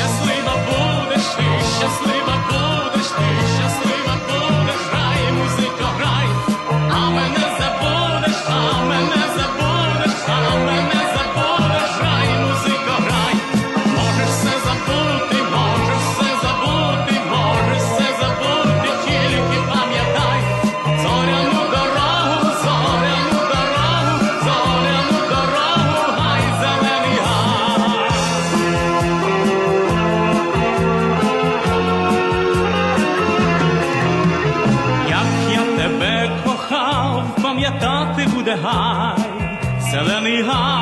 щаслива будеш, ти щаслива Let me how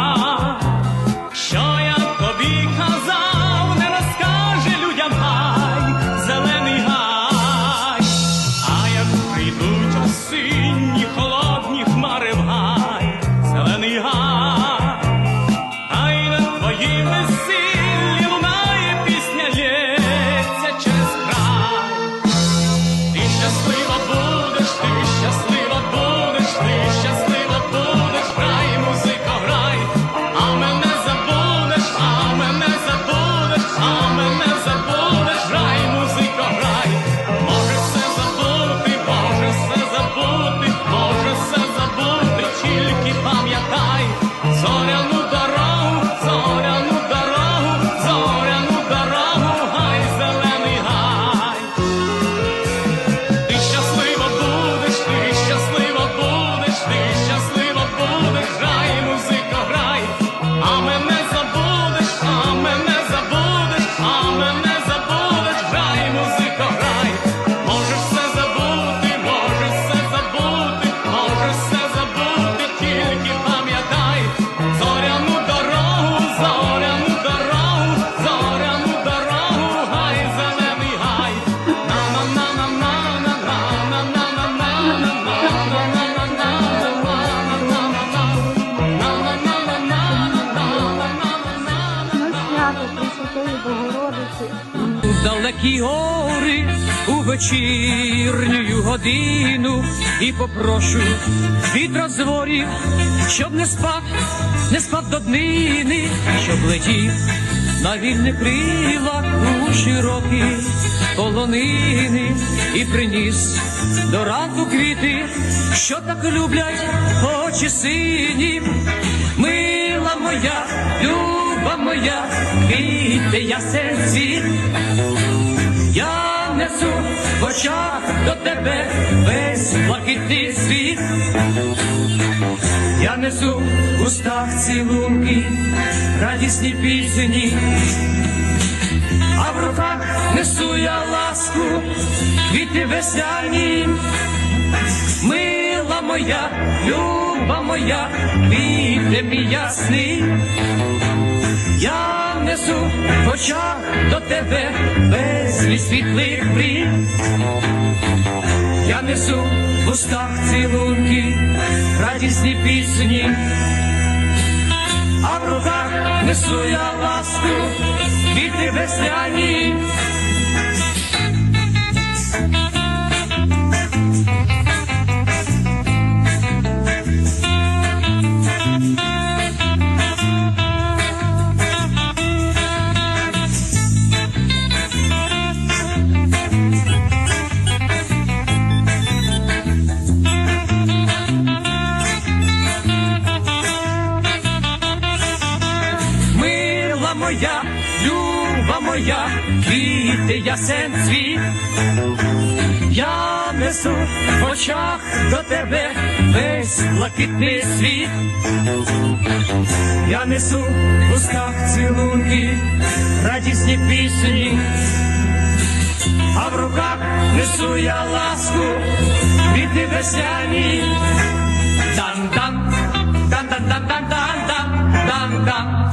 Богородиці. Далекі гори у вечірню годину і попрошу вітра з ворів, щоб не спав, не спав до днини, щоб летів на вільних крилах у широкі полонини і приніс до ранку квіти, що так люблять очі сині, мила моя, люба моя, квіти світ. Я несу в очах до тебе весь блакитний світ. Я несу в устах цілунки, радісні пісні, а в руках несу я ласку, квіти весняні. Мила моя, люба моя, квіти мій ясний. Я несу в очах до тебе безліч світлих мрій. Я несу в устах цілунки, радісні пісні, а в руках несу я ласку, квіти весняні. Моя, люба моя, квіти ясен цвіт. Я несу в очах до тебе весь блакитний світ. Я несу в устах цілунки, радісні пісні, а в руках несу я ласку, квіти весняні. Дан-дан, дан-дан-дан-дан-дан, дан-дан,